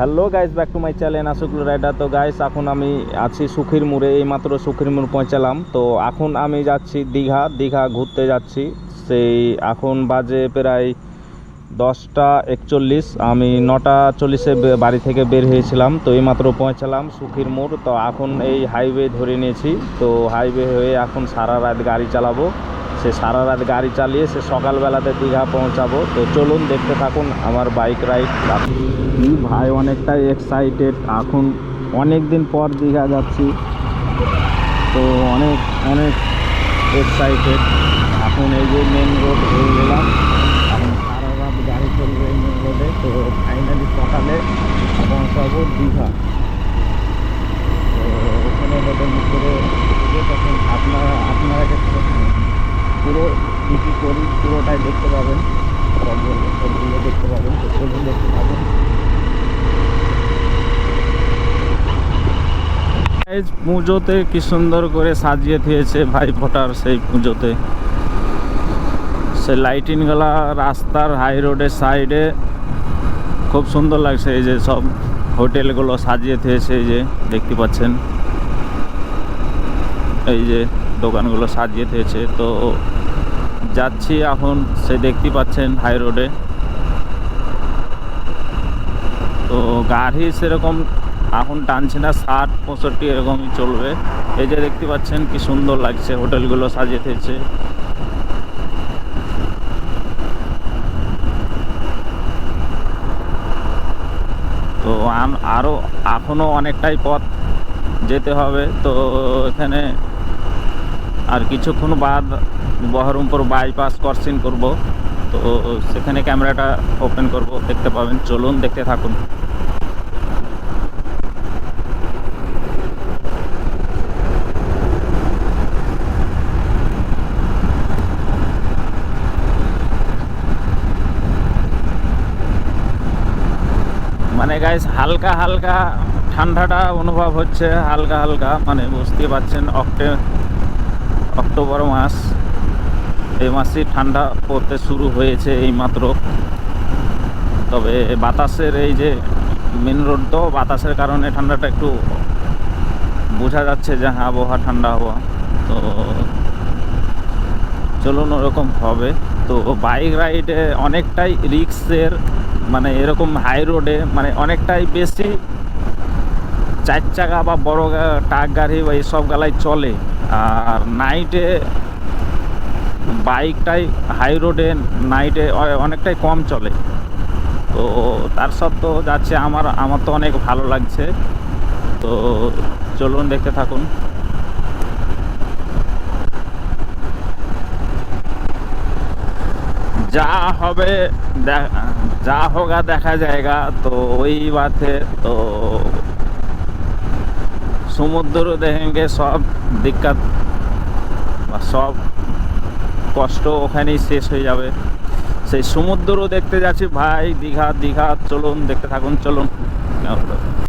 Hello guys back to my channel Ashukul rider তো guys এখন আমি আছি সুখীর মোড়ে, এইমাত্র সুখীর মোড় পৌঁছালাম। তো এখন আমি যাচ্ছি দীঘা দীঘা ঘুরতে যাচ্ছি। সেই এখন বাজে প্রায় দশটা একচল্লিশ। আমি নটা চল্লিশে বাড়ি থেকে বের হয়েছিলাম। তো এইমাত্র পৌঁছালাম সুখীর মোড়। তো এখন এই হাইওয়ে ধরে নিয়েছি। তো হাইওয়ে হয়ে এখন সারা রাত গাড়ি চালাবো। সে সারা রাত গাড়ি চালিয়ে সে সকালবেলাতে দীঘা পৌঁছাবো। তো চলুন দেখতে থাকুন আমার বাইক রাইড ভাই অনেকটাই এক্সাইটেড এখন অনেক দিন পর দীঘা যাচ্ছি। তো অনেক অনেক এক্সাইটেড এখন এই যে মেন রোড হয়ে গেলাম। এখন সারা রাত গাড়ি চলবে এই মেন রোডে তো ফাইনালি সকালে পৌঁছাবো দীঘা। তো ওখানে ভিতরে গিয়ে তখন আপনারা আপনারা কী করি, পুরোটাই দেখতে পাবেন। সবগুলো সবগুলো দেখতে পাবেন চলুন দেখতে পাবেন। পুজোতে কি সুন্দর করে সাজিয়ে দিয়েছে ভাই ফোটার সেই পুজোতে। সে লাইটিংগুলা রাস্তার হাই রোডের সাইডে খুব সুন্দর লাগছে, এই যে সব হোটেলগুলো সাজিয়ে দিয়েছে, এই যে দেখতে পাচ্ছেন। এই যে দোকানগুলো সাজিয়ে দিয়েছে, তো যাচ্ছি এখন, সে দেখতে পাচ্ছেন হাই রোডে তো গাড়ি সেরকম এখন টানছে না, ষাট, পঁয়ষট্টি এরকমই চলবে। এই যে দেখতে পাচ্ছেন কি সুন্দর লাগছে, হোটেলগুলো সাজিয়ে দিয়েছে তো আরও এখনও অনেকটাই পথ যেতে হবে। তো এখানে আর কিছুক্ষণ বাদ বহরমপুর বাইপাস ক্রসিং করব। তো সেখানে ক্যামেরাটা ওপেন করব, দেখতে পাবেন। চলুন, দেখতে থাকুন। মানে গাইস হালকা হালকা ঠান্ডাটা অনুভব হচ্ছে, হালকা হালকা। মানে বুঝতে পারছেন অক্টে অক্টোবর মাস। এই মাসে ঠান্ডা পড়তে শুরু হয়েছে এই মাত্র তবে বাতাসের এই যে মেন রোড তো, বাতাসের কারণে ঠান্ডাটা একটু বোঝা যাচ্ছে যে হ্যাঁ আবহাওয়া ঠান্ডা হওয়া। তো চলুন ওরকম হবে। তো বাইক রাইডে অনেকটাই রিক্সের মানে এরকম হাই রোডে মানে অনেকটাই বেশি চার চাকা বা বড় ট্রাক গাড়ি বা এইসব গালায় চলে। আর নাইটে বাইকটাই হাই রোডে নাইটে অনেকটাই কম চলে। তো তার সত্ত্বেও যাচ্ছে আমার আমার তো অনেক ভালো লাগছে। তো চলুন দেখতে থাকুন। যা হবে যা হোগা দেখা যায়গা তো ওই বাতে তো সমুদ্র দেখেঙ্গে সব দিক্কত, বা সব কষ্ট ওখানেই শেষ হয়ে যাবে। সেই সমুদ্রও দেখতে যাচ্ছি, ভাই, দীঘা দীঘা, চলুন, দেখতে থাকুন, চলুন।